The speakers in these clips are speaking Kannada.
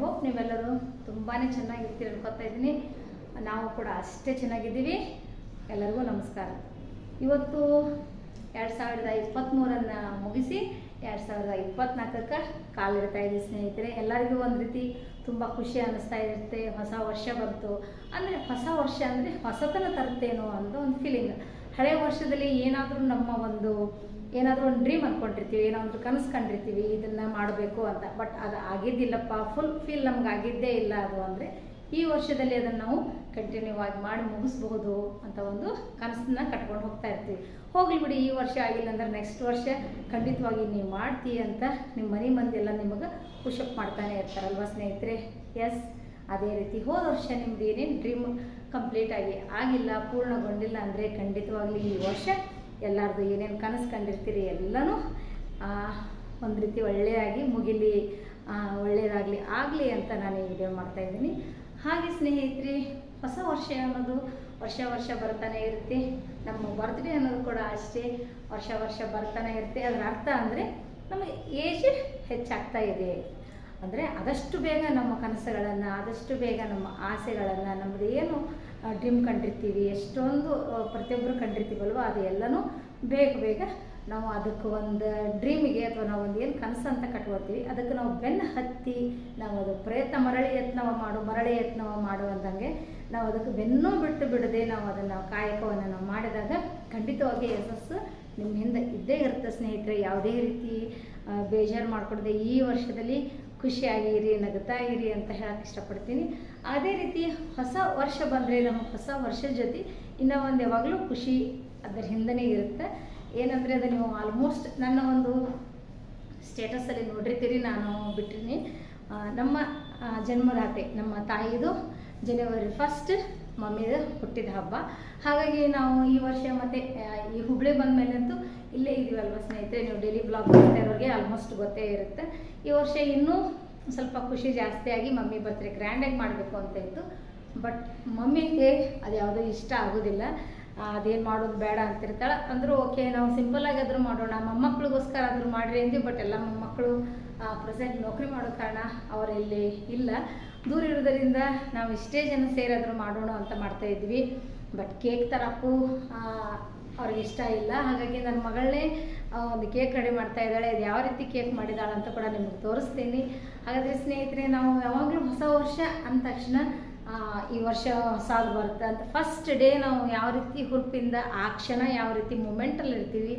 ಹೋಪ್ ನೀವೆಲ್ಲರೂ ತುಂಬಾ ಚೆನ್ನಾಗಿರ್ತೀರಿ ಅನ್ಕೊತಾ ಇದ್ದೀನಿ. ನಾವು ಕೂಡ ಅಷ್ಟೇ ಚೆನ್ನಾಗಿದ್ದೀವಿ. ಎಲ್ಲರಿಗೂ ನಮಸ್ಕಾರ. ಇವತ್ತು ಎರಡು ಸಾವಿರದ ಇಪ್ಪತ್ತ್ಮೂರನ್ನು ಮುಗಿಸಿ, ಎರಡು ಸಾವಿರದ ಇಪ್ಪತ್ತ್ನಾಲ್ಕಕ್ಕೆ ಕಾಲಿಡ್ತಾ ಇದ್ದೀವಿ ಸ್ನೇಹಿತರೆ. ಎಲ್ಲರಿಗೂ ಒಂದು ರೀತಿ ತುಂಬ ಖುಷಿ ಅನ್ನಿಸ್ತಾ ಇರುತ್ತೆ. ಹೊಸ ವರ್ಷ ಬಂತು. ಅಂದರೆ ಹೊಸ ವರ್ಷ ಅಂದರೆ ಹೊಸತನ ತರುತ್ತೇನೋ ಅಂತ ಒಂದು ಫೀಲಿಂಗ್ ಹಳೆಯ ವರ್ಷದಲ್ಲಿ ಏನಾದರೂ ನಮ್ಮ ಒಂದು ಏನಾದರೂ ಒಂದು ಡ್ರೀಮ್ ಅಂದ್ಕೊಂಡಿರ್ತೀವಿ ಏನೋ ಕನಸು ಕಂಡಿರ್ತೀವಿ, ಇದನ್ನು ಮಾಡಬೇಕು ಅಂತ. ಬಟ್ ಅದು ಆಗಿದ್ದಿಲ್ಲಪ್ಪ ಫುಲ್ ಫೀಲ್ ನಮ್ಗೆ ಆಗಿದ್ದೇ ಇಲ್ಲ ಅದು ಅಂದರೆ, ಈ ವರ್ಷದಲ್ಲಿ ಅದನ್ನು ನಾವು ಕಂಟಿನ್ಯೂ ಆಗಿ ಮಾಡಿ ಮುಗಿಸ್ಬಹುದು ಅಂತ ಒಂದು ಕನಸನ್ನ ಕಟ್ಕೊಂಡು ಹೋಗ್ತಾ ಇರ್ತೀವಿ. ಹೋಗ್ಲಿ ಬಿಡಿ, ಈ ವರ್ಷ ಆಗಿಲ್ಲ ಅಂದ್ರೆ ನೆಕ್ಸ್ಟ್ ವರ್ಷ ಖಂಡಿತವಾಗಿ ನೀವು ಮಾಡ್ತೀಯ ಅಂತ ನಿಮ್ಮ ಮನೆ ಮಂದಿ ಎಲ್ಲ ನಿಮಗೆ ಪುಷಪ್ ಮಾಡ್ತಾನೆ ಇರ್ತಾರಲ್ವ ಸ್ನೇಹಿತರೆ? ಎಸ್ ಅದೇ ರೀತಿ ಹೋದ ವರ್ಷ ನಿಮ್ದು ಏನೇನು ಡ್ರೀಮ್ ಕಂಪ್ಲೀಟ್ ಆಗಿ ಆಗಿಲ್ಲ, ಪೂರ್ಣಗೊಂಡಿಲ್ಲ ಅಂದರೆ ಖಂಡಿತವಾಗ್ಲಿ ಈ ವರ್ಷ ಎಲ್ಲರದು ಏನೇನು ಕನಸು ಕಂಡಿರ್ತೀರಿ ಎಲ್ಲನೂ ಒಂದು ರೀತಿ ಒಳ್ಳೆಯದಾಗಿ ಮುಗಿಲಿ ಒಳ್ಳೆಯದಾಗಲಿ ಆಗಲಿ ಅಂತ ನಾನು ಈ ವಿಡಿಯೋ ಮಾಡ್ತಾಯಿದ್ದೀನಿ ಹಾಗೆ ಸ್ನೇಹಿತರೆ, ಹೊಸ ವರ್ಷ ಅನ್ನೋದು ವರ್ಷ ವರ್ಷ ಬರ್ತಾನೆ ಇರುತ್ತೆ. ನಮ್ಮ ಬರ್ತ್ಡೇ ಅನ್ನೋದು ಕೂಡ ಅಷ್ಟೇ ವರ್ಷ ವರ್ಷ ಬರ್ತಾನೆ ಇರುತ್ತೆ. ಅದರ ಅರ್ಥ ಅಂದರೆ ನಮಗೆ ಏಜ್ ಹೆಚ್ಚಾಗ್ತಾ ಇದೆ. ಅಂದರೆ ಆದಷ್ಟು ಬೇಗ ನಮ್ಮ ಕನಸುಗಳನ್ನು, ಆದಷ್ಟು ಬೇಗ ನಮ್ಮ ಆಸೆಗಳನ್ನು ನಮ್ಮದು ಏನು ಡ್ರೀಮ್ ಕಂಡಿರ್ತೀವಿ. ಎಷ್ಟೊಂದು ಪ್ರತಿಯೊಬ್ಬರು ಕಂಡಿರ್ತೀವಲ್ವ? ಅದು ಎಲ್ಲನೂ ಬೇಗ ಬೇಗ ನಾವು ಅದಕ್ಕೆ ಒಂದು ಡ್ರೀಮಿಗೆ ಅಥವಾ ನಾವು ಒಂದು ಏನು ಕನಸು ಅಂತ ಕಟ್ಕೊಳ್ತೀವಿ. ಅದಕ್ಕೆ ನಾವು ಬೆನ್ನು ಹತ್ತಿ ನಾವು ಅದು ಪ್ರಯತ್ನ, ಮರಳಿ ಯತ್ನವ ಮಾಡು, ಮರಳಿ ಯತ್ನವ ಮಾಡು ಅಂದಂಗೆ ನಾವು ಅದಕ್ಕೆ ಬೆನ್ನು ಬಿಟ್ಟು ಬಿಡದೆ ನಾವು ಅದನ್ನು ಕಾಯಕವನ್ನು ನಾವು ಮಾಡಿದಾಗ ಖಂಡಿತವಾಗಿ ಯಶಸ್ಸು ನಿಮ್ಮ ಹಿಂದೆ ಇದ್ದೇ ಇರುತ್ತೆ ಸ್ನೇಹಿತರೆ. ಯಾವುದೇ ರೀತಿ ಬೇಜಾರು ಮಾಡಿಕೊಡದೆ ಈ ವರ್ಷದಲ್ಲಿ ಖುಷಿಯಾಗಿರಿ, ನಗುತ್ತಾ ಇರಿ ಅಂತ ಹೇಳಕ್ಕೆ ಇಷ್ಟಪಡ್ತೀನಿ. ಅದೇ ರೀತಿ ಹೊಸ ವರ್ಷ ಬಂದರೆ ನಮ್ಮ ಹೊಸ ವರ್ಷದ ಜೊತೆ ಇನ್ನೂ ಒಂದು ಯಾವಾಗಲೂ ಖುಷಿ ಅದರ ಹಿಂದನೇ ಇರುತ್ತೆ. ಏನಂದರೆ ಅದು ನೀವು ಆಲ್ಮೋಸ್ಟ್ ನನ್ನ ಒಂದು ಸ್ಟೇಟಸಲ್ಲಿ ನೋಡಿರ್ತೀರಿ, ನಾನು ಬಿಟ್ಟಿನಿ ನಮ್ಮ ಜನ್ಮದಾತೆ, ನಮ್ಮ ತಾಯಿದು ಜನವರಿ ಫಸ್ಟ್ ಮಮ್ಮಿದು ಹುಟ್ಟಿದ ಹಬ್ಬ. ಹಾಗಾಗಿ ನಾವು ಈ ವರ್ಷ ಮತ್ತು ಈ ಹುಬ್ಳಿ ಬಂದ ಮೇಲಂತೂ ಇಲ್ಲೇ ಇದೀವಲ್ವ ಸ್ನೇಹಿತರೆ? ನೀವು ಡೈಲಿ ಬ್ಲಾಗ್ ಮಾಡ್ತಾ ಇರೋರಿಗೆ ಆಲ್ಮೋಸ್ಟ್ ಗೊತ್ತೇ ಇರುತ್ತೆ. ಈ ವರ್ಷ ಇನ್ನೂ ಸ್ವಲ್ಪ ಖುಷಿ ಜಾಸ್ತಿಯಾಗಿ ಮಮ್ಮಿ ಬರ್ತ್ಡೇ ಗ್ರ್ಯಾಂಡಾಗಿ ಮಾಡಬೇಕು ಅಂತ ಇತ್ತು. ಬಟ್ ಮಮ್ಮಿಗೆ ಅದು ಯಾವುದೂ ಇಷ್ಟ ಆಗೋದಿಲ್ಲ. ಅದೇನು ಮಾಡೋದು ಬೇಡ ಅಂತಿರ್ತಾಳೆ. ಅಂದರೂ ಓಕೆ ನಾವು ಸಿಂಪಲ್ಲಾಗಿ ಆದರೂ ಮಾಡೋಣ ಮೊಮ್ಮಕ್ಕಳಿಗೋಸ್ಕರ ಆದರೂ ಮಾಡಿರಿ ಅಂದ್ವಿ ಬಟ್ ಎಲ್ಲ ಮೊಮ್ಮಕ್ಕಳು ಪ್ರೆಸೆಂಟ್ ನೌಕರಿ ಮಾಡೋ ಕಾರಣ ಅವರಲ್ಲಿ ಇಲ್ಲ. ದೂರ ಇರೋದರಿಂದ ನಾವು ಇಷ್ಟೇ ಜನ ಸೇರಾದರೂ ಮಾಡೋಣ ಅಂತ ಮಾಡ್ತಾಯಿದ್ವಿ ಬಟ್ ಕೇಕ್ ತರಕ್ಕೂ ಅವ್ರಿಗೆ ಇಷ್ಟ ಇಲ್ಲ. ಹಾಗಾಗಿ ನನ್ನ ಮಗಳನ್ನೇ ಒಂದು ಕೇಕ್ ರೆಡಿ ಮಾಡ್ತಾ ಇದ್ದಾಳೆ. ಅದು ಯಾವ ರೀತಿ ಕೇಕ್ ಮಾಡಿದಾಳೆ ಅಂತ ಕೂಡ ನಿಮಗೆ ತೋರಿಸ್ತೀನಿ. ಹಾಗಾದರೆ ಸ್ನೇಹಿತರೆ, ನಾವು ಯಾವಾಗಲೂ ಹೊಸ ವರ್ಷ ಅಂದ ತಕ್ಷಣ ಈ ವರ್ಷ ಹೊಸದು ಬರುತ್ತೆ ಅಂತ. ಫಸ್ಟ್ ಡೇ ನಾವು ಯಾವ ರೀತಿ ಹುರುಪಿಂದ, ಆ ಕ್ಷಣ ಯಾವ ರೀತಿ ಮೂಮೆಂಟಲ್ಲಿ ಇರ್ತೀವಿ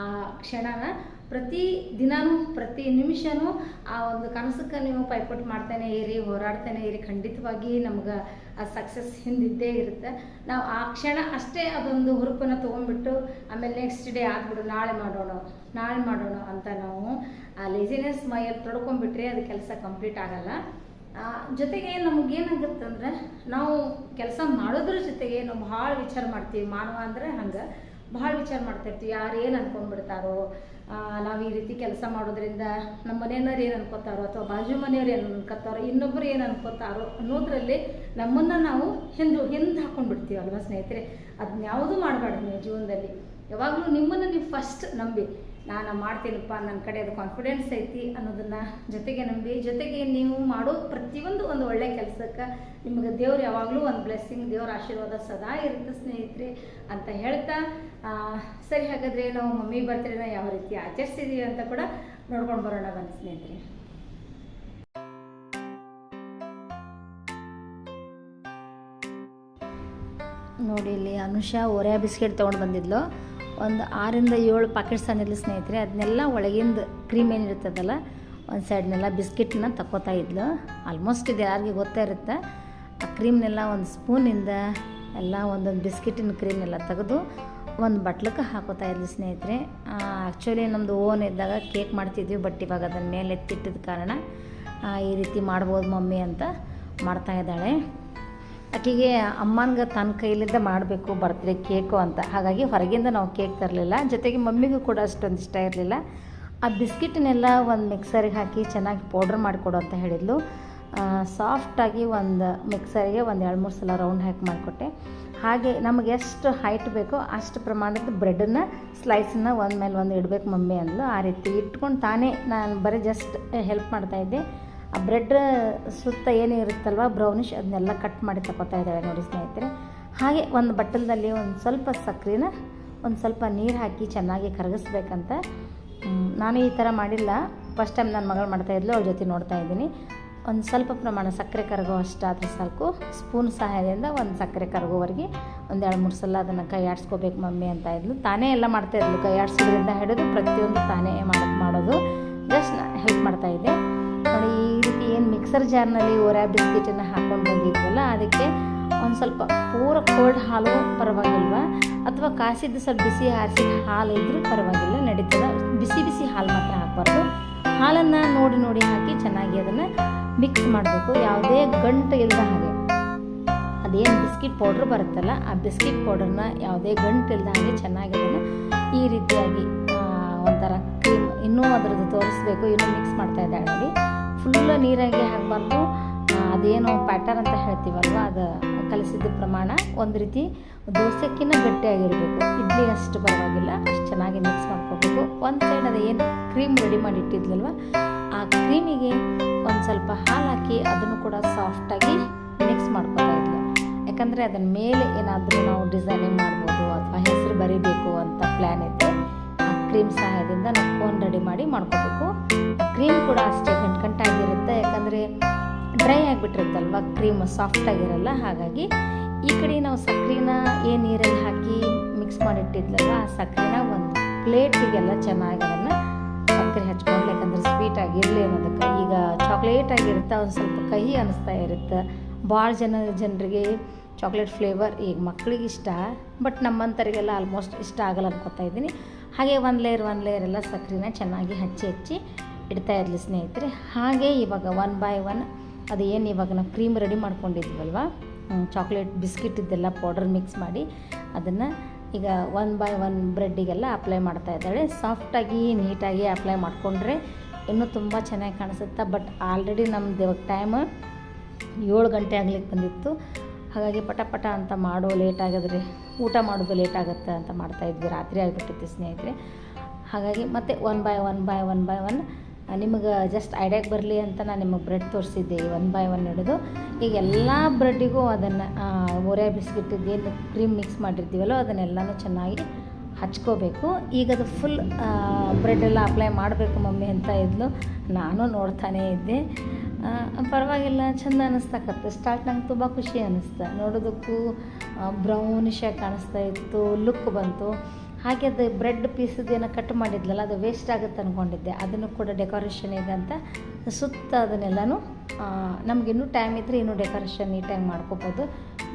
ಆ ಕ್ಷಣನ ಪ್ರತಿ ದಿನಾನೂ, ಪ್ರತಿ ನಿಮಿಷನೂ ಆ ಒಂದು ಕನಸಕ್ಕೆ ನೀವು ಪೈಪೋಟಿ ಮಾಡ್ತಾನೆ ಇರಿ, ಹೋರಾಡ್ತಾನೆ ಇರಿ, ಖಂಡಿತವಾಗಿ ನಮ್ಗೆ ಆ ಸಕ್ಸಸ್ ಹಿಂದಿದ್ದೇ ಇರುತ್ತೆ. ನಾವು ಆ ಕ್ಷಣ ಅಷ್ಟೇ ಅದೊಂದು ಹುರುಪನ್ನು ತೊಗೊಂಡ್ಬಿಟ್ಟು ಆಮೇಲೆ ನೆಕ್ಸ್ಟ್ ಡೇ ಆಗ್ಬಿಡು ನಾಳೆ ಮಾಡೋಣ ನಾಳೆ ಮಾಡೋಣ ಅಂತ ನಾವು ಆ ಲೇಸಿನೆಸ್ ಮೈಯಲ್ಲಿ ತೊಡ್ಕೊಂಡ್ಬಿಟ್ರೆ ಅದು ಕೆಲಸ ಕಂಪ್ಲೀಟ್ ಆಗಲ್ಲ. ಜೊತೆಗೆ ನಮಗೇನಾಗುತ್ತಂದ್ರೆ ನಾವು ಕೆಲಸ ಮಾಡೋದ್ರ ಜೊತೆಗೆ ನಾವು ಭಾಳ ವಿಚಾರ ಮಾಡ್ತೀವಿ. ಮಾನವ ಅಂದರೆ ಹಂಗೆ. ಭಾಳ ವಿಚಾರ ಮಾಡ್ತಾ ಇರ್ತೀವಿ ಯಾರು ಏನು ಅನ್ಕೊಂಡ್ಬಿಡ್ತಾರೋ ನಾವು ಈ ರೀತಿ ಕೆಲಸ ಮಾಡೋದ್ರಿಂದ ನಮ್ಮ ಮನೆಯವ್ರು ಏನು ಅನ್ಕೋತಾರೋ ಅಥವಾ ಬಾಜು ಮನೆಯವ್ರು ಏನು ಅನ್ಕೋತಾರೋ ಇನ್ನೊಬ್ಬರು ಏನು ಅನ್ಕೋತಾರೋ ಅನ್ನೋದ್ರಲ್ಲಿ ನಮ್ಮನ್ನು ನಾವು ಹಿಂದೆ ಹಿಂದೆ ಹಾಕೊಂಡ್ಬಿಡ್ತೀವಿ ಅಲ್ವಾ ಸ್ನೇಹಿತರೆ? ಅದನ್ನ ಯಾವುದೂ ಮಾಡಬಾರ್ದು ನೀವು ಜೀವನದಲ್ಲಿ. ಯಾವಾಗಲೂ ನಿಮ್ಮನ್ನು ನೀವು ಫಸ್ಟ್ ನಂಬಿ. ನಾನು ಮಾಡ್ತೀನಪ್ಪ ನನ್ನ ಕಡೆ ಅದು ಕಾನ್ಫಿಡೆನ್ಸ್ ಐತಿ ಅನ್ನೋದನ್ನು ಜೊತೆಗೆ ನಂಬಿ. ಜೊತೆಗೆ ನೀವು ಮಾಡೋ ಪ್ರತಿಯೊಂದು ಒಂದು ಒಳ್ಳೆ ಕೆಲಸಕ್ಕೆ ನಿಮಗೆ ದೇವ್ರು ಯಾವಾಗಲೂ ಒಂದು ಬ್ಲೆಸ್ಸಿಂಗ್ ದೇವ್ರ ಆಶೀರ್ವಾದ ಸದಾ ಇರುತ್ತೆ ಸ್ನೇಹಿತರೆ ಅಂತ ಹೇಳ್ತಾ ಸರಿ, ಹಾಗಾದರೆ ನಾವು ಮಮ್ಮಿ ಬರ್ತ್ಡೇನ ಯಾವ ರೀತಿ ಆಚರಿಸಿದೀವಿ ಅಂತ ಕೂಡ ನೋಡ್ಕೊಂಡು ಬರೋಣ ಬನ್ನಿ ಸ್ನೇಹಿತರೆ. ನೋಡಿ, ಇಲ್ಲಿ ಅನುಷಾ ಒರೆ ಬಿಸ್ಕೆಟ್ ತೊಗೊಂಡು ಬಂದಿದ್ಲು. ಒಂದು ಆರಿಂದ ಏಳು ಪಾಕೆಟ್ಸ್ ತಂದಿದ್ಲು ಸ್ನೇಹಿತರೆ. ಅದನ್ನೆಲ್ಲ ಒಳಗಿಂದ ಕ್ರೀಮ್ ಏನಿರ್ತದಲ್ಲ ಒಂದು ಸೈಡ್ನೆಲ್ಲ ಬಿಸ್ಕೆಟ್ನ ತಗೋತಾ ಇದ್ಲು. ಆಲ್ಮೋಸ್ಟ್ ಇದು ಯಾರಿಗೆ ಗೊತ್ತೇ ಇರುತ್ತೆ. ಆ ಕ್ರೀಮ್ನೆಲ್ಲ ಒಂದು ಸ್ಪೂನಿಂದ ಎಲ್ಲ ಒಂದೊಂದು ಬಿಸ್ಕಿಟಿನ ಕ್ರೀಮ್ನೆಲ್ಲ ತೆಗೆದು ಒಂದು ಬಟ್ಲಕ್ಕೆ ಹಾಕೋತಾ ಇದ್ವಿ ಸ್ನೇಹಿತರೆ. ಆ್ಯಕ್ಚುಲಿ ನಮ್ಮದು ಓನ್ ಇದ್ದಾಗ ಕೇಕ್ ಮಾಡ್ತಿದ್ವಿ ಬಟ್ ಇವಾಗ ಅದನ್ನ ಮೇಲೆ ಎತ್ತಿಟ್ಟಿದ ಕಾರಣ ಈ ರೀತಿ ಮಾಡ್ಬೋದು ಮಮ್ಮಿ ಅಂತ ಮಾಡ್ತಾ ಇದ್ದಾಳೆ. ಆಕೆಗೆ ಅಮ್ಮನಿಗೆ ತನ್ನ ಕೈಲಿಂದ ಮಾಡಬೇಕು, ಬರ್ತ್ಡೇ ಕೇಕು ಅಂತ. ಹಾಗಾಗಿ ಹೊರಗಿಂದ ನಾವು ಕೇಕ್ ತರಲಿಲ್ಲ. ಜೊತೆಗೆ ಮಮ್ಮಿಗೂ ಕೂಡ ಅಷ್ಟೊಂದು ಇಷ್ಟ ಇರಲಿಲ್ಲ. ಆ ಬಿಸ್ಕಿಟ್ನೆಲ್ಲ ಒಂದು ಮಿಕ್ಸರಿಗೆ ಹಾಕಿ ಚೆನ್ನಾಗಿ ಪೌಡ್ರ್ ಮಾಡಿಕೊಡು ಅಂತ ಹೇಳಿದ್ಲು. ಸಾಫ್ಟಾಗಿ ಒಂದು ಮಿಕ್ಸರಿಗೆ ಒಂದು ಎರಡು ಮೂರು ಸಲ ರೌಂಡ್ ಹ್ಯಾಕ್ ಮಾಡಿಕೊಟ್ಟೆ. ಹಾಗೆ ನಮಗೆ ಎಷ್ಟು ಹೈಟ್ ಬೇಕೋ ಅಷ್ಟು ಪ್ರಮಾಣದ ಬ್ರೆಡನ್ನು ಸ್ಲೈಸನ್ನು ಒಂದು ಮೇಲೆ ಒಂದು ಇಡಬೇಕು ಮಮ್ಮಿ ಅಂದ್ಲು. ಆ ರೀತಿ ಇಟ್ಕೊಂಡು ತಾನೇ ನಾನು ಬರೀ ಜಸ್ಟ್ ಹೆಲ್ಪ್ ಮಾಡ್ತಾಯಿದ್ದೆ ಆ ಬ್ರೆಡ್ ಸುತ್ತ ಏನು ಇರುತ್ತಲ್ವ ಬ್ರೌನಿಷ್ ಅದನ್ನೆಲ್ಲ ಕಟ್ ಮಾಡಿ ತಗೋತಾ ಇದ್ದಾಳೆ ನೋಡಿ ಸ್ನೇಹಿತರೆ. ಹಾಗೆ ಒಂದು ಬಟ್ಟಲದಲ್ಲಿ ಒಂದು ಸ್ವಲ್ಪ ಸಕ್ಕರೆನ ಒಂದು ಸ್ವಲ್ಪ ನೀರು ಹಾಕಿ ಚೆನ್ನಾಗಿ ಕರಗಿಸ್ಬೇಕಂತ. ನಾನು ಈ ಥರ ಮಾಡಿಲ್ಲ. ಫಸ್ಟ್ ಟೈಮ್ ನನ್ನ ಮಗಳು ಮಾಡ್ತಾಯಿದ್ಲು ಅವ್ರ ಜೊತೆ ನೋಡ್ತಾ ಇದ್ದೀನಿ. ಒಂದು ಸ್ವಲ್ಪ ಪ್ರಮಾಣ ಸಕ್ಕರೆ ಕರಗೋ ಅಷ್ಟಾದರೆ ಸಾಕು. ಸ್ಪೂನ್ ಸಹಾಯದಿಂದ ಒಂದು ಸಕ್ಕರೆ ಕರಗೋವರೆಗೆ ಒಂದು ಎರಡು, ಮೂರು ಸಲ ಅದನ್ನು ಕೈ ಆಡಿಸ್ಕೋಬೇಕು ಮಮ್ಮಿ ಅಂತ ಇದ್ಲು. ತಾನೇ ಎಲ್ಲ ಮಾಡ್ತಾಯಿದ್ಲು ಕೈ ಆಡಿಸೋದ್ರಿಂದ ಹಿಡಿದು ಪ್ರತಿಯೊಂದು ತಾನೇ ಮಾಡೋದು ಮಾಡೋದು. ಜಸ್ಟ್ ಹೆಲ್ಪ್ ಮಾಡ್ತಾಯಿದ್ದೆ ನೋಡಿ, ಈ ರೀತಿ ಏನು ಮಿಕ್ಸರ್ ಜಾರ್ನಲ್ಲಿ ಓರಾ ಬಿಸ್ಕಿಟನ್ನು ಹಾಕ್ಕೊಂಡು ಬಂದಿದ್ವಲ್ಲ, ಅದಕ್ಕೆ ಒಂದು ಸ್ವಲ್ಪ ಪೂರ ಕೋಲ್ಡ್ ಹಾಲು ಪರವಾಗಿಲ್ವ? ಅಥವಾ ಕಾಸಿದ್ದು ಸ್ವಲ್ಪ ಬಿಸಿ ಹಾರಿಸಿದ ಹಾಲು ಇದ್ದರೂ ಪರವಾಗಿಲ್ಲ, ನಡೀತದೆ. ಬಿಸಿ ಬಿಸಿ ಹಾಲು ಮಾತ್ರ ಹಾಕಬಾರ್ದು. ಹಾಲನ್ನು ನೋಡಿ ನೋಡಿ ಹಾಕಿ ಚೆನ್ನಾಗಿ ಅದನ್ನು ಮಿಕ್ಸ್ ಮಾಡಬೇಕು. ಯಾವುದೇ ಗಂಟು ಇಲ್ಲದ ಹಾಗೆ. ಅದೇನು ಬಿಸ್ಕಿಟ್ ಪೌಡ್ರ್ ಬರುತ್ತಲ್ಲ, ಆ ಬಿಸ್ಕಿಟ್ ಪೌಡರ್ನ ಯಾವುದೇ ಗಂಟು ಇಲ್ಲದ ಹಾಗೆ ಚೆನ್ನಾಗಿ ಈ ರೀತಿಯಾಗಿ ಒಂಥರ ಕ್ರೀಮ್ ಇನ್ನೂ ಅದರದ್ದು ತೋರಿಸ್ಬೇಕು. ಇನ್ನೂ ಮಿಕ್ಸ್ ಮಾಡ್ತಾ ಇದ್ದಾಳೆ ನೋಡಿ. ಫುಲ್ ನೀರಾಗಿ ಹಾಕಬಾರ್ದು. ಅದೇನು ಪ್ಯಾಟರ್ ಅಂತ ಹೇಳ್ತೀವಲ್ವ, ಅದು ಕಲಿಸಿದ ಪ್ರಮಾಣ ಒಂದು ರೀತಿ ದೋಸೆಕ್ಕಿಂತ ಗಟ್ಟಿಯಾಗಿರಬೇಕು. ಇಡ್ಲಿ ಅಷ್ಟು ಪರವಾಗಿಲ್ಲ, ಅಷ್ಟು ಚೆನ್ನಾಗಿ ಮಿಕ್ಸ್ ಮಾಡ್ಕೋಬೇಕು. ಒಂದು ಸೈಡ್ ಅದು ಏನು ಕ್ರೀಮ್ ರೆಡಿ ಮಾಡಿ ಇಟ್ಟಿದ್ಲಲ್ವ, ಆ ಕ್ರೀಮಿಗೆ ಒಂದು ಸ್ವಲ್ಪ ಹಾಲು ಹಾಕಿ ಅದನ್ನು ಕೂಡ ಸಾಫ್ಟಾಗಿ ಮಿಕ್ಸ್ ಮಾಡ್ಕೊತಾ ಇದ್ಲು. ಯಾಕಂದರೆ ಅದನ್ನ ಮೇಲೆ ಏನಾದರೂ ನಾವು ಡಿಸೈನಿಂಗ್ ಮಾಡ್ಬೋದು ಅಥವಾ ಹೆಸರು ಬರಿಬೇಕು ಅಂತ ಪ್ಲ್ಯಾನ್ ಇತ್ತು ಆ ಕ್ರೀಮ್ ಸಹಾಯದಿಂದ ನಾವು ಫೋನ್ ರೆಡಿ ಮಾಡಿ ಮಾಡ್ಕೋಬೇಕು. ಕ್ರೀಮ್ ಕೂಡ ಅಷ್ಟೇ ಗಂಟು ಗಂಟಾಗಿರುತ್ತೆ, ಯಾಕಂದರೆ ಡ್ರೈ ಆಗಿಬಿಟ್ಟಿರುತ್ತಲ್ವ ಕ್ರೀಮ್ ಸಾಫ್ಟ್ ಆಗಿರಲ್ಲ, ಹಾಗಾಗಿ ಈ ಕಡೆ ನಾವು ಸಕ್ಕರೆನ ಏನು ನೀರಲ್ಲಿ ಹಾಕಿ ಮಿಕ್ಸ್ ಮಾಡಿಟ್ಟಿದ್ಲಲ್ಲ, ಆ ಸಕ್ಕರೆನ ಒಂದು ಪ್ಲೇಟಿಗೆಲ್ಲ ಚೆನ್ನಾಗಿ ಅದನ್ನು ಸಕ್ಕರೆ ಹಚ್ಕೊಂಡು ಯಾಕಂದ್ರೆ ಸ್ವೀಟ್ ಆಗಿರಲಿ ಅನ್ನೋದಕ್ಕೆ ಈಗ ಚಾಕ್ಲೇಟ್ ಆಗಿರುತ್ತೆ, ಒಂದು ಸ್ವಲ್ಪ ಕಹಿ ಅನಿಸ್ತಾ ಇರುತ್ತೆ. ಭಾಳ ಜನ ಜನರಿಗೆ ಚಾಕ್ಲೇಟ್ ಫ್ಲೇವರ್ ಈಗ ಮಕ್ಕಳಿಗೆ ಇಷ್ಟ ಬಟ್ ನಮ್ಮಂಥರಿಗೆಲ್ಲ ಆಲ್ಮೋಸ್ಟ್ ಇಷ್ಟ ಆಗಲ್ಲ ಅನ್ಕೋತಾ ಇದ್ದೀನಿ. ಹಾಗೆ ಒಂದು ಲೇಯರ್ ಒಂದು ಲೇಯರ್ ಎಲ್ಲ ಸಕ್ಕರೆನ ಚೆನ್ನಾಗಿ ಹಚ್ಚಿ ಹಚ್ಚಿ ಇಡ್ತಾ ಇರಲಿ ಸ್ನೇಹಿತರೆ. ಹಾಗೆ ಇವಾಗ ಒನ್ ಬೈ ಒನ್ ಅದು ಏನು ಇವಾಗ ನಾವು ಕ್ರೀಮ್ ರೆಡಿ ಮಾಡ್ಕೊಂಡಿದ್ವಲ್ವ? ಚಾಕ್ಲೇಟ್ ಬಿಸ್ಕಿಟ್ ಇದೆಲ್ಲ ಪೌಡರ್ ಮಿಕ್ಸ್ ಮಾಡಿ ಅದನ್ನು ಈಗ ಒನ್ ಬೈ ಒನ್ ಬ್ರೆಡ್ಡಿಗೆಲ್ಲ ಅಪ್ಲೈ ಮಾಡ್ತಾ ಇದ್ದಾಳೆ. ಸಾಫ್ಟಾಗಿ ನೀಟಾಗಿ ಅಪ್ಲೈ ಮಾಡಿಕೊಂಡ್ರೆ ಇನ್ನೂ ತುಂಬ ಚೆನ್ನಾಗಿ ಕಾಣಿಸುತ್ತೆ. ಬಟ್ ಆಲ್ರೆಡಿ ನಮ್ಮದು ಇವಾಗ ಟೈಮ್ ಏಳು ಗಂಟೆ ಆಗ್ಲಿಕ್ಕೆ ಬಂದಿತ್ತು. ಹಾಗಾಗಿ ಪಟ ಪಟ ಅಂತ ಮಾಡೋ ಲೇಟ್ ಆಗಿದ್ರೆ, ಊಟ ಮಾಡೋದು ಲೇಟ್ ಆಗುತ್ತೆ ಅಂತ ಮಾಡ್ತಾಯಿದ್ವಿ ರಾತ್ರಿ ಆಗಿಬಿಟ್ಟಿತ್ತು ಸ್ನೇಹಿತರೆ. ಹಾಗಾಗಿ ಮತ್ತೆ one by one by one by one ನಿಮಗೆ ಜಸ್ಟ್ ಐಡಿಯಾಗೆ ಬರಲಿ ಅಂತ ನಾನು ನಿಮಗೆ ಬ್ರೆಡ್ ತೋರಿಸಿದ್ದೆ. ಒನ್ ಬೈ ಒನ್ ಹಿಡಿದು ಈಗ ಎಲ್ಲ ಬ್ರೆಡ್ಡಿಗೂ ಅದನ್ನು ಒರೆ ಬಿಸ್ಕಿಟ್ ಏನು ಕ್ರೀಮ್ ಮಿಕ್ಸ್ ಮಾಡಿರ್ತೀವಲ್ಲೋ ಅದನ್ನೆಲ್ಲನೂ ಚೆನ್ನಾಗಿ ಹಚ್ಕೋಬೇಕು. ಈಗ ಅದು ಫುಲ್ ಬ್ರೆಡ್ಡೆಲ್ಲ ಅಪ್ಲೈ ಮಾಡಬೇಕು ಮಮ್ಮಿ ಅಂತ ಇದ್ಲು. ನಾನು ನೋಡ್ತಾನೇ ಇದ್ದೆ. ಪರವಾಗಿಲ್ಲ, ಚಂದ ಅನ್ನಿಸ್ತಕ್ಕತ್ತು ಸ್ಟಾರ್ಟ್ ನಂಗೆ ತುಂಬ ಖುಷಿ ಅನ್ನಿಸ್ತು ನೋಡೋದಕ್ಕೂ ಬ್ರೌನಿಶಾಗಿ ಕಾಣಿಸ್ತಾ ಇತ್ತು ಲುಕ್ ಬಂತು. ಹಾಗೆ ಅದು ಬ್ರೆಡ್ ಪೀಸದೇನೋ ಕಟ್ ಮಾಡಿದ್ಲಲ್ಲ, ಅದು ವೇಸ್ಟ್ ಆಗುತ್ತೆ ಅಂದ್ಕೊಂಡಿದ್ದೆ ಅದನ್ನು ಕೂಡ ಡೆಕೋರೇಷನಿಗೆ ಅಂತ ಸುತ್ತ ಅದನ್ನೆಲ್ಲನೂ ನಮಗಿನ್ನೂ ಟೈಮ್ ಇದ್ದರೆ ಇನ್ನೂ ಡೆಕೋರೇಷನ್ ನೀಟಾಗಿ ಮಾಡ್ಕೋಬೋದು.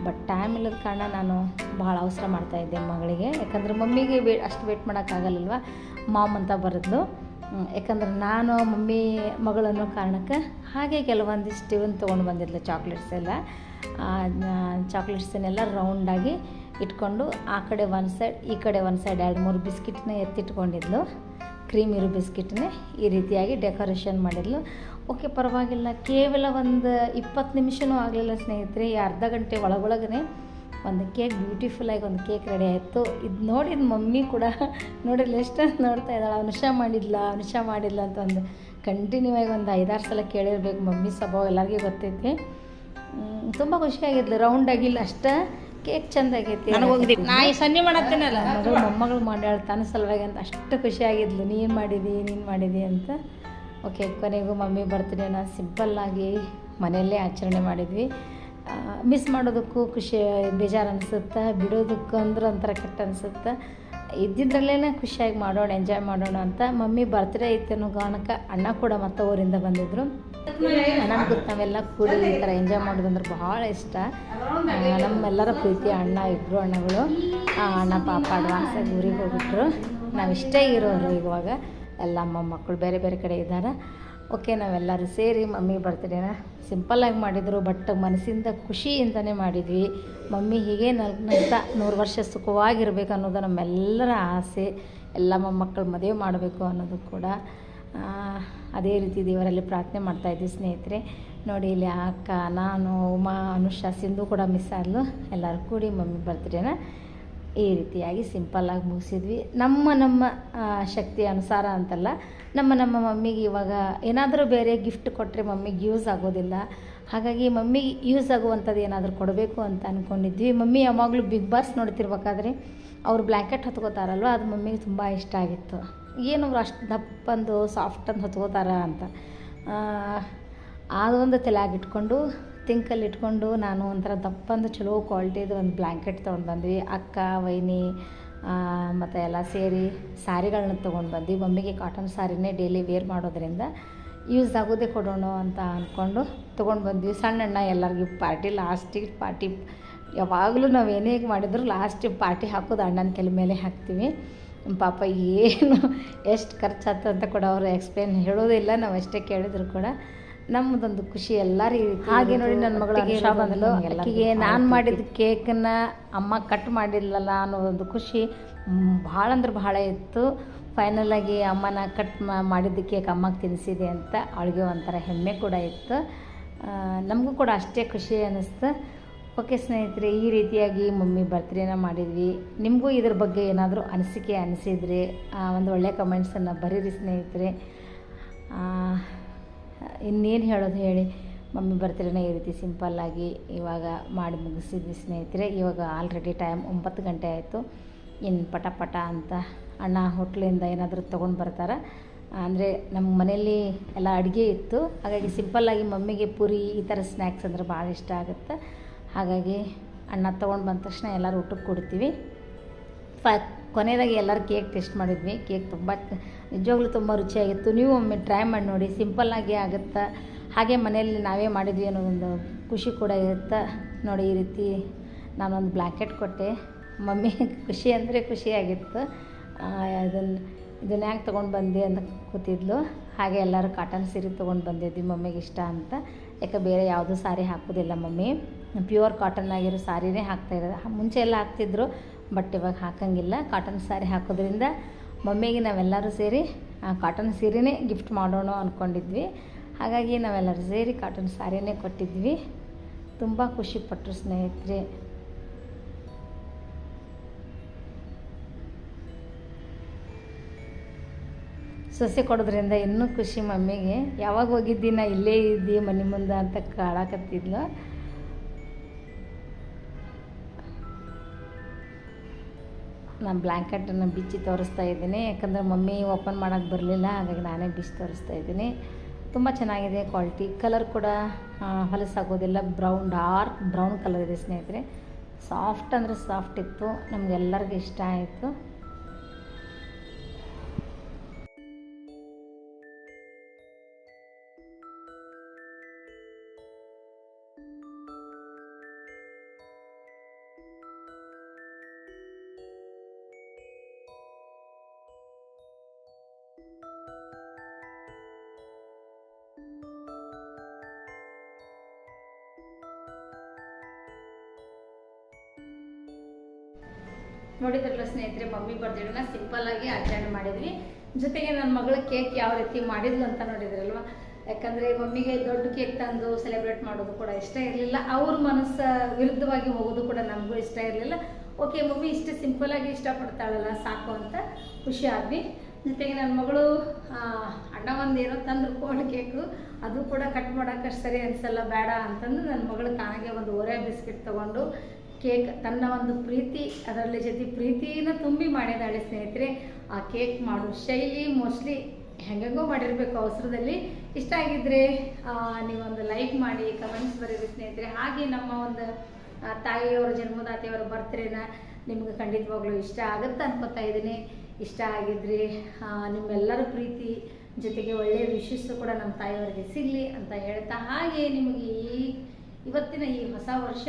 ಬಟ್ ಟೈಮ್ ಇಲ್ಲದ ಕಾರಣ ನಾನು ಭಾಳ ಅವಸರ ಮಾಡ್ತಾಯಿದ್ದೆ ಮಗಳಿಗೆ. ಯಾಕಂದರೆ ಮಮ್ಮಿಗೆ ವೇ, ಅಷ್ಟು ವೇಟ್ ಮಾಡೋಕ್ಕಾಗಲ್ಲಲ್ವ ಮಾಮ್ ಅಂತ ಬರೋದು ಯಾಕಂದ್ರೆ ನಾನು, ಮಮ್ಮಿ ಮಗಳನ್ನೋ ಕಾರಣಕ್ಕೆ ಹಾಗೆ ಕೆಲವೊಂದಿಷ್ಟು ಇವನ್ ತೊಗೊಂಡು ಬಂದಿದ್ಲು ಚಾಕ್ಲೇಟ್ಸ್ ಎಲ್ಲ. ಚಾಕ್ಲೇಟ್ಸನ್ನೆಲ್ಲ ರೌಂಡಾಗಿ ಇಟ್ಕೊಂಡು ಆ ಕಡೆ ಒಂದು ಸೈಡ್ ಈ ಕಡೆ ಒಂದು ಸೈಡ್ ಎರಡು, ಮೂರು ಬಿಸ್ಕಿಟ್ನ ಎತ್ತಿಟ್ಕೊಂಡಿದ್ಲು. ಕ್ರೀಮ್ ಇರೋ ಬಿಸ್ಕಿಟ್ನೇ ಈ ರೀತಿಯಾಗಿ ಡೆಕೋರೇಷನ್ ಮಾಡಿದ್ಲು. ಓಕೆ, ಪರವಾಗಿಲ್ಲ. ಕೇವಲ ಒಂದು ಇಪ್ಪತ್ತು ನಿಮಿಷನೂ ಆಗಲಿಲ್ಲ ಸ್ನೇಹಿತರೆ, ಈ ಅರ್ಧ ಗಂಟೆ ಒಳಗೊಳಗೇ ಒಂದು ಕೇಕ್ ಬ್ಯೂಟಿಫುಲ್ಲಾಗಿ ಒಂದು ಕೇಕ್ ರೆಡಿ ಆಯಿತು. ಇದು ನೋಡಿದ ಮಮ್ಮಿ ಕೂಡ ನೋಡಿಲ್ಲ ಎಷ್ಟು ನೋಡ್ತಾ ಇದ್ದಾಳೆ. ಅನುಷಾ ಮಾಡಿದ್ಲ, ಅನುಷ ಮಾಡಿಲ್ಲ ಅಂತ ಒಂದು ಕಂಟಿನ್ಯೂ ಆಗಿ ಒಂದು ಐದಾರು ಸಲ ಕೇಳಿರ್ಬೇಕು ಮಮ್ಮಿ ಸ್ವಭಾವ ಎಲ್ಲರಿಗೂ ಗೊತ್ತೈತಿ. ತುಂಬ ಖುಷಿಯಾಗಿದ್ಲು. ರೌಂಡ್ ಆಗಿಲ್ಲ ಅಷ್ಟ. ಕೇಕ್ ಚಂದ ಆಗೈತಿ. ನಾ ಈ ಸನ್ನಿ ಮಾಡತ್ತೇನಲ್ಲ? ಮಗಳು ಮೊಮ್ಮಗಳು ಮಾಡ್ಯಾಳ ತನ್ನ ಸಲುವಾಗಿ ಅಂತ ಅಷ್ಟು ಖುಷಿಯಾಗಿದ್ಲು ನೀನು ಮಾಡಿದಿ ನೀನು ಮಾಡಿದಿ ಅಂತ. ಓಕೆ ಕೊನೆಗೂ ಮಮ್ಮಿ ಬರ್ತ್ಡೇನ ಸಿಂಪಲ್ಲಾಗಿ ಮನೆಯಲ್ಲೇ ಆಚರಣೆ ಮಾಡಿದ್ವಿ. ಮಿಸ್ ಮಾಡೋದಕ್ಕೂ ಖುಷಿ ಬೇಜಾರು ಅನಿಸುತ್ತೆ? ಬಿಡೋದಕ್ಕೂ ಅಂದ್ರೆ ಒಂಥರ ಕೆಟ್ಟ ಅನಿಸುತ್ತೆ? ಇದ್ದಿದ್ರಲ್ಲೇ ಖುಷಿಯಾಗಿ ಮಾಡೋಣ ಎಂಜಾಯ್ ಮಾಡೋಣ ಅಂತ ಮಮ್ಮಿ ಬರ್ತ್ಡೇ ಐತೆ ಅನ್ನೋ ಅಣ್ಣ ಕೂಡ ಮತ್ತೆ ಊರಿಂದ ಬಂದಿದ್ದರು ನನಗೆ ಗೊತ್ತು ನಾವೆಲ್ಲ ಕೂಡಿ ಈ ಥರ ಎಂಜಾಯ್ ಮಾಡೋದಂದ್ರೆ ಭಾಳ ಇಷ್ಟ. ನಮ್ಮೆಲ್ಲರ ಪ್ರೀತಿ ಅಣ್ಣ ಇಬ್ಬರು ಅಣ್ಣಗಳು ಅಣ್ಣ, ಪಾಪ ಅಡ್ವಾನ್ಸಾಗಿ ಊರಿಗೆ ಹೋಗ್ಬಿಟ್ರು. ನಾವಿಷ್ಟೇ ಇರೋರು ಇವಾಗ. ಎಲ್ಲ ಮೊಮ್ಮಕ್ಕಳು ಬೇರೆ ಬೇರೆ ಕಡೆ ಇದ್ದಾರೆ. ಓಕೆ, ನಾವೆಲ್ಲರೂ ಸೇರಿ ಮಮ್ಮಿ ಬರ್ತ್ಡೇನ ಸಿಂಪಲ್ಲಾಗಿ ಮಾಡಿದರು ಬಟ್ ಮನಸ್ಸಿಂದ ಖುಷಿಯಿಂದನೇ ಮಾಡಿದ್ವಿ. ಮಮ್ಮಿ ಹೀಗೆ ನಗ್ನಗ್ತಾ ನೂರು ವರ್ಷ ಸುಖವಾಗಿರ್ಬೇಕು ಅನ್ನೋದು ನಮ್ಮೆಲ್ಲರ ಆಸೆ. ಎಲ್ಲ ಮೊಮ್ಮಕ್ಕಳು ಮದುವೆ ಮಾಡಬೇಕು ಅನ್ನೋದು ಕೂಡ ಅದೇ ರೀತಿ ದೇವರಲ್ಲಿ ಪ್ರಾರ್ಥನೆ ಮಾಡ್ತಾಯಿದ್ವಿ ಸ್ನೇಹಿತರೆ. ನೋಡಿ, ಇಲ್ಲಿ ಅಕ್ಕ, ನಾನು, ಉಮಾ, ಅನುಷಾ, ಸಿಂಧು ಕೂಡ ಮಿಸ್ ಆದಲು. ಎಲ್ಲರೂ ಕೂಡಿ ಮಮ್ಮಿ ಬರ್ತ್ಡೇನ ಈ ರೀತಿಯಾಗಿ ಸಿಂಪಲ್ಲಾಗಿ ಮುಗಿಸಿದ್ವಿ. ನಮ್ಮ ನಮ್ಮ ಶಕ್ತಿ ಅನುಸಾರ ಅಂತಲ್ಲ, ನಮ್ಮ ನಮ್ಮ ಮಮ್ಮಿಗೆ ಇವಾಗ ಏನಾದರೂ ಬೇರೆ ಗಿಫ್ಟ್ ಕೊಟ್ಟರೆ ಮಮ್ಮಿಗೆ ಯೂಸ್ ಆಗೋದಿಲ್ಲ. ಹಾಗಾಗಿ ಮಮ್ಮಿಗೆ ಯೂಸ್ ಆಗುವಂಥದ್ದು ಏನಾದರೂ ಕೊಡಬೇಕು ಅಂತ ಅಂದ್ಕೊಂಡಿದ್ವಿ ಮಮ್ಮಿ ಯಾವಾಗಲೂ ಬಿಗ್ ಬಾಸ್ ನೋಡ್ತಿರ್ಬೇಕಾದ್ರೆ ಅವ್ರು ಬ್ಲ್ಯಾಂಕೆಟ್ ಹೊತ್ಕೋತಾರಲ್ವ, ಅದು ಮಮ್ಮಿಗೆ ತುಂಬ ಇಷ್ಟ ಆಗಿತ್ತು. ಏನು ಅವ್ರು ಅಷ್ಟು ದಪ್ಪಂದು ಸಾಫ್ಟ್ ಅಂತ ಹೊತ್ಕೋತಾರ ಅಂತ. ಅದೊಂದು ತಲೆಯಾಗಿ ಇಟ್ಕೊಂಡು ತಿಂಕಲ್ಲಿ ಇಟ್ಕೊಂಡು ನಾನು ಒಂಥರ ದಪ್ಪಂದು ಚಲೋ ಕ್ವಾಲಿಟಿದು ಒಂದು ಬ್ಲ್ಯಾಂಕೆಟ್ ತೊಗೊಂಡು ಬಂದ್ವಿ. ಅಕ್ಕ, ವೈನಿ ಮತ್ತು ಎಲ್ಲ ಸೇರಿ ಸಾರಿಗಳನ್ನ ತೊಗೊಂಡು ಬಂದ್ವಿ. ಮಮ್ಮಿಗೆ ಕಾಟನ್ ಸಾರಿನೇ ಡೈಲಿ ವೇರ್ ಮಾಡೋದ್ರಿಂದ ಯೂಸ್ ಆಗೋದೇ ಕೊಡೋಣ ಅಂತ ಅಂದ್ಕೊಂಡು ತೊಗೊಂಡು ಬಂದ್ವಿ. ಸಣ್ಣಣ್ಣ ಎಲ್ಲರಿಗೂ ಪಾರ್ಟಿ ಲಾಸ್ಟಿಗೆ ಪಾರ್ಟಿ ಯಾವಾಗಲೂ ನಾವು ಏನೇ ಮಾಡಿದ್ರು ಲಾಸ್ಟ್ ಪಾರ್ಟಿ ಹಾಕೋದು ಅಣ್ಣನ ತಲೆ ಮೇಲೆ ಹಾಕ್ತೀವಿ. ಪಾಪ ಏನು ಎಷ್ಟು ಖರ್ಚಾಯ್ತು ಅಂತ ಕೂಡ ಅವರು ಎಕ್ಸ್ಪ್ಲೇನ್ ಹೇಳೋದಿಲ್ಲ ನಾವು ಅಷ್ಟೇ ಕೇಳಿದ್ರು ಕೂಡ. ನಮ್ಮದೊಂದು ಖುಷಿ ಎಲ್ಲರೂ ಹಾಗೆ ನೋಡಿ ನನ್ನ ಮಗಳು ಅನುಷಾ ಬಂದಳು ಆಕೆಗೆ ನಾನು ಮಾಡಿದ ಕೇಕನ್ನ ಅಮ್ಮ ಕಟ್ ಮಾಡಿಲ್ಲಲ್ಲ ಅನ್ನೋದೊಂದು ಖುಷಿ. ಭಾಳ ಅಂದ್ರೆ ಭಾಳ ಇತ್ತು. ಫೈನಲ್ ಆಗಿ ಅಮ್ಮನ ಕಟ್ ಮಾಡಿದ್ದ ಕೇಕ್ ಅಮ್ಮಗೆ ತಿನ್ನಿಸಿದೆ ಅಂತ ಅವಳಿಗೆ ಒಂಥರ ಹೆಮ್ಮೆ ಕೂಡ ಇತ್ತು. ನಮಗೂ ಕೂಡ ಅಷ್ಟೇ ಖುಷಿ ಅನ್ನಿಸ್ತು ಓಕೆ ಸ್ನೇಹಿತರೆ ಈ ರೀತಿಯಾಗಿ ಮಮ್ಮಿ ಬರ್ತ್ಡೇನ ಮಾಡಿದ್ವಿ. ನಿಮಗೂ ಇದ್ರ ಬಗ್ಗೆ ಏನಾದರೂ ಅನಿಸಿಕೆ ಅನಿಸಿದರೆ ಒಂದು ಒಳ್ಳೆಯ ಕಮೆಂಟ್ಸನ್ನು ಬರೀರಿ ಸ್ನೇಹಿತರೆ. ಆ, ಇನ್ನೇನು ಹೇಳೋದು ಹೇಳಿ. ಮಮ್ಮಿ ಬರ್ತ್ಡೇನ ಈ ರೀತಿ ಸಿಂಪಲ್ಲಾಗಿ ಇವಾಗ ಮಾಡಿ ಮುಗಿಸಿದ್ವಿ ಸ್ನೇಹಿತರೆ. ಇವಾಗ ಆಲ್ರೆಡಿ ಟೈಮ್ ಒಂಬತ್ತು ಗಂಟೆ ಆಯಿತು. ಇನ್ನು ಪಟ ಪಟ ಅಂತ ಅಣ್ಣ ಹೋಟ್ಲಿಂದ ಏನಾದರೂ ತೊಗೊಂಡು ಬರ್ತಾರೆ? ಅಂದರೆ ನಮ್ಮ ಮನೆಯಲ್ಲಿ ಎಲ್ಲ ಅಡುಗೆ ಇತ್ತು. ಹಾಗಾಗಿ ಸಿಂಪಲ್ಲಾಗಿ ಮಮ್ಮಿಗೆ ಪೂರಿ ಈ ಥರ ಸ್ನ್ಯಾಕ್ಸ್ ಅಂದರೆ ಭಾಳ ಇಷ್ಟ ಆಗುತ್ತೆ. ಹಾಗಾಗಿ ಅಣ್ಣ ತೊಗೊಂಡು ಬಂದ ತಕ್ಷಣ ಎಲ್ಲರೂ ಊಟಕ್ಕೆ ಕೊಡ್ತೀವಿ. ಫ ಕೊನೆಯದಾಗಿ ಎಲ್ಲರೂ ಕೇಕ್ ಟೇಸ್ಟ್ ಮಾಡಿದ್ವಿ. ಕೇಕ್ ತುಂಬ ನಿಜವಾಗ್ಲೂ ತುಂಬ ರುಚಿಯಾಗಿತ್ತು. ನೀವು ಒಮ್ಮೆ ಟ್ರೈ ಮಾಡಿ ನೋಡಿ ಸಿಂಪಲ್ಲಾಗಿ ಆಗುತ್ತಾ? ಹಾಗೆ ಮನೆಯಲ್ಲಿ ನಾವೇ ಮಾಡಿದ್ವಿ ಅನ್ನೋ ಒಂದು ಖುಷಿ ಕೂಡ ಇರುತ್ತೆ? ನೋಡಿ, ಈ ರೀತಿ ನಾನೊಂದು ಬ್ಲ್ಯಾಕೆಟ್ ಕೊಟ್ಟೆ. ಮಮ್ಮಿ ಖುಷಿ ಅಂದರೆ ಖುಷಿಯಾಗಿತ್ತು ಅದನ್ನು ಇದನ್ನ ಯಾಕೆ ತೊಗೊಂಡು ಬಂದೆ ಅಂತ ಕೂತಿದ್ಲು ಹಾಗೆ ಎಲ್ಲರೂ ಕಾಟನ್ ಸೀರೆ ತೊಗೊಂಡು ಬಂದಿದ್ವಿ ಮಮ್ಮಿಗೆ ಇಷ್ಟ ಅಂತ. ಯಾಕೆ ಬೇರೆ ಯಾವುದೂ ಸಾರಿ ಹಾಕೋದಿಲ್ಲ ಮಮ್ಮಿ. ಪ್ಯೂರ್ ಕಾಟನ್ ಆಗಿರೋ ಸಾರಿನೇ ಹಾಕ್ತಾ ಇರೋದು. ಮುಂಚೆ ಎಲ್ಲ ಹಾಕ್ತಿದ್ರು. ಬಟ್ ಇವಾಗ ಹಾಕಂಗಿಲ್ಲ. ಕಾಟನ್ ಸ್ಯಾರಿ ಹಾಕೋದ್ರಿಂದ ಮಮ್ಮಿಗೆ ನಾವೆಲ್ಲರೂ ಸೇರಿ ಕಾಟನ್ ಸೀರೆನೇ ಗಿಫ್ಟ್ ಮಾಡೋಣ ಅಂದ್ಕೊಂಡಿದ್ವಿ ಹಾಗಾಗಿ ನಾವೆಲ್ಲರೂ ಸೇರಿ ಕಾಟನ್ ಸ್ಯಾರಿನೇ ಕೊಟ್ಟಿದ್ವಿ. ತುಂಬ ಖುಷಿಪಟ್ಟರು ಸ್ನೇಹಿತರೆ. ಸೊಸೆ ಕೊಡೋದ್ರಿಂದ ಇನ್ನೂ ಖುಷಿ ಮಮ್ಮಿಗೆ. ಯಾವಾಗ ಹೋಗಿದ್ದಿ ನಾ ಇಲ್ಲೇ ಇದ್ದಿ ಮನೆ ಮುಂದೆ ಅಂತ ಕಾಳಕತ್ತಿದ್ಲು. ನಾನು ಬ್ಲ್ಯಾಂಕೆಟನ್ನು ಬಿಚ್ಚಿ ತೋರಿಸ್ತಾ ಇದ್ದೀನಿ. ಯಾಕಂದರೆ ಮಮ್ಮಿ ಓಪನ್ ಮಾಡೋಕ್ಕೆ ಬರಲಿಲ್ಲ, ಹಾಗಾಗಿ ನಾನೇ ಬಿಚ್ಚಿ ತೋರಿಸ್ತಾ ಇದ್ದೀನಿ. ತುಂಬ ಚೆನ್ನಾಗಿದೆ ಕ್ವಾಲಿಟಿ ಕಲರ್ ಕೂಡ ಹೊಲಸಾಗೋದಿಲ್ಲ ಬ್ರೌನ್ ಡಾರ್ಕ್ ಬ್ರೌನ್ ಕಲರ್ ಇದೆ ಸ್ನೇಹಿತರೆ. ಸಾಫ್ಟ್ ಅಂದರೆ ಸಾಫ್ಟ್ ಇತ್ತು. ನಮಗೆಲ್ಲರಿಗೂ ಇಷ್ಟ ಆಯಿತು. ನೋಡಿದ್ರಲ್ಲ ಸ್ನೇಹಿತರೆ, ಮಮ್ಮಿ ಸಿಂಪಲ್ ಆಗಿ ಆಚರಣೆ ಮಾಡಿದ್ವಿ. ಜೊತೆಗೆ ನನ್ನ ಮಗಳ ಕೇಕ್ ಯಾವ ರೀತಿ ಮಾಡಿದ್ಲು ಅಂತ ನೋಡಿದ್ರಲ್ವ? ಯಾಕಂದ್ರೆ ಮಮ್ಮಿಗೆ ದೊಡ್ಡ ಕೇಕ್ ತಂದು ಸೆಲೆಬ್ರೇಟ್ ಮಾಡೋದು ಕೂಡ ಇಷ್ಟ ಇರಲಿಲ್ಲ. ಅವ್ರ ಮನಸ್ಸ ವಿರುದ್ಧವಾಗಿ ಹೋಗೋದು ಕೂಡ ನಮಗೂ ಇಷ್ಟ ಇರಲಿಲ್ಲ. ಓಕೆ ಮಮ್ಮಿ ಇಷ್ಟು ಸಿಂಪಲ್ ಆಗಿ ಇಷ್ಟಪಡ್ತಾಳಲ್ಲ, ಸಾಕು ಅಂತ ಖುಷಿ ಆದ್ವಿ. ಜೊತೆಗೆ ನನ್ನ ಮಗಳು ಅಣ್ಣ ಒಂದು ಏನೋ ತಂದ್ರು ಕೋಲ್ಡ್ ಕೇಕು ಅದು ಕೂಡ ಕಟ್ ಮಾಡೋಕೆ ಸರಿ ಅನ್ಸಲ್ಲ, ಬೇಡ ಅಂತಂದು ನನ್ನ ಮಗಳು ತಾನಾಗೆ ಒಂದು ಒರೆ ಬಿಸ್ಕೆಟ್ ತಗೊಂಡು ಕೇಕ್ ತನ್ನ ಒಂದು ಪ್ರೀತಿ ಅದರಲ್ಲಿ ಜೊತೆ ಪ್ರೀತಿನ ತುಂಬಿ ಮಾಡಿದಾಳೆ ಸ್ನೇಹಿತರೆ. ಆ ಕೇಕ್ ಮಾಡೋ ಶೈಲಿ ಮೋಸ್ಟ್ಲಿ ಹೆಂಗೆಂಗೋ ಮಾಡಿರಬೇಕು ಅವಸರದಲ್ಲಿ. ಇಷ್ಟ ಆಗಿದ್ರೆ ಆ, ನೀವೊಂದು ಲೈಕ್ ಮಾಡಿ ಕಮೆಂಟ್ಸ್ ಬರೀರಿ ಸ್ನೇಹಿತರೆ. ಹಾಗೆ ನಮ್ಮ ಒಂದು ತಾಯಿಯವರ ಜನ್ಮದಾತಿಯವರ ಬರ್ತ್ರೇನ ನಿಮ್ಗೆ ಖಂಡಿತವಾಗ್ಲೂ ಇಷ್ಟ ಆಗುತ್ತೆ ಅನ್ಕೋತಾ ಇದ್ದೀನಿ. ಇಷ್ಟ ಆಗಿದ್ರೆ ನಿಮ್ಮೆಲ್ಲರ ಪ್ರೀತಿ ಜೊತೆಗೆ ಒಳ್ಳೆಯ ವಿಶಸ್ಸು ಕೂಡ ನಮ್ಮ ತಾಯಿಯವರಿಗೆ ಸಿಗಲಿ ಅಂತ ಹೇಳ್ತಾ ಹಾಗೆ ನಿಮಗೆ ಈ ಇವತ್ತಿನ ಈ ಹೊಸ ವರ್ಷ,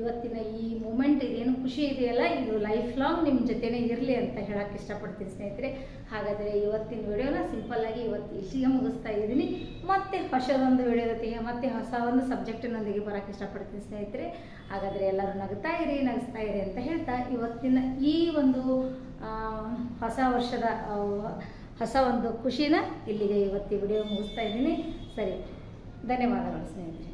ಇವತ್ತಿನ ಈ ಮೂಮೆಂಟ್ ಇದೇನು ಖುಷಿ ಇದೆಯಲ್ಲ, ಇದು ಲೈಫ್ ಲಾಂಗ್ ನಿಮ್ಮ ಜೊತೆನೇ ಇರಲಿ ಅಂತ ಹೇಳಕ್ಕೆ ಇಷ್ಟಪಡ್ತೀನಿ ಸ್ನೇಹಿತರೆ. ಹಾಗಾದರೆ ಇವತ್ತಿನ ವಿಡಿಯೋನ ಸಿಂಪಲ್ಲಾಗಿ ಇವತ್ತು ಇಲ್ಲಿಗೆ ಮುಗಿಸ್ತಾ ಇದ್ದೀನಿ. ಮತ್ತೆ ಹೊಸದೊಂದು ವಿಡಿಯೋ ಜೊತೆಗೆ ಮತ್ತೆ ಹೊಸ ಒಂದು ಸಬ್ಜೆಕ್ಟಿನೊಂದಿಗೆ ಬರೋಕ್ಕೆ ಇಷ್ಟಪಡ್ತೀನಿ ಸ್ನೇಹಿತರೆ. ಹಾಗಾದರೆ ಎಲ್ಲರೂ ನಗ್ತಾ ಇರಿ, ನಗಿಸ್ತಾ ಇರಿ ಅಂತ ಹೇಳ್ತಾ ಇವತ್ತಿನ ಈ ಒಂದು ಹೊಸ ವರ್ಷದ ಹೊಸ ಒಂದು ಖುಷಿನ ಇಲ್ಲಿಗೆ ಇವತ್ತು ವಿಡಿಯೋ ಮುಗಿಸ್ತಾ ಇದ್ದೀನಿ. ಸರಿ, ಧನ್ಯವಾದಗಳು ಸ್ನೇಹಿತರೆ.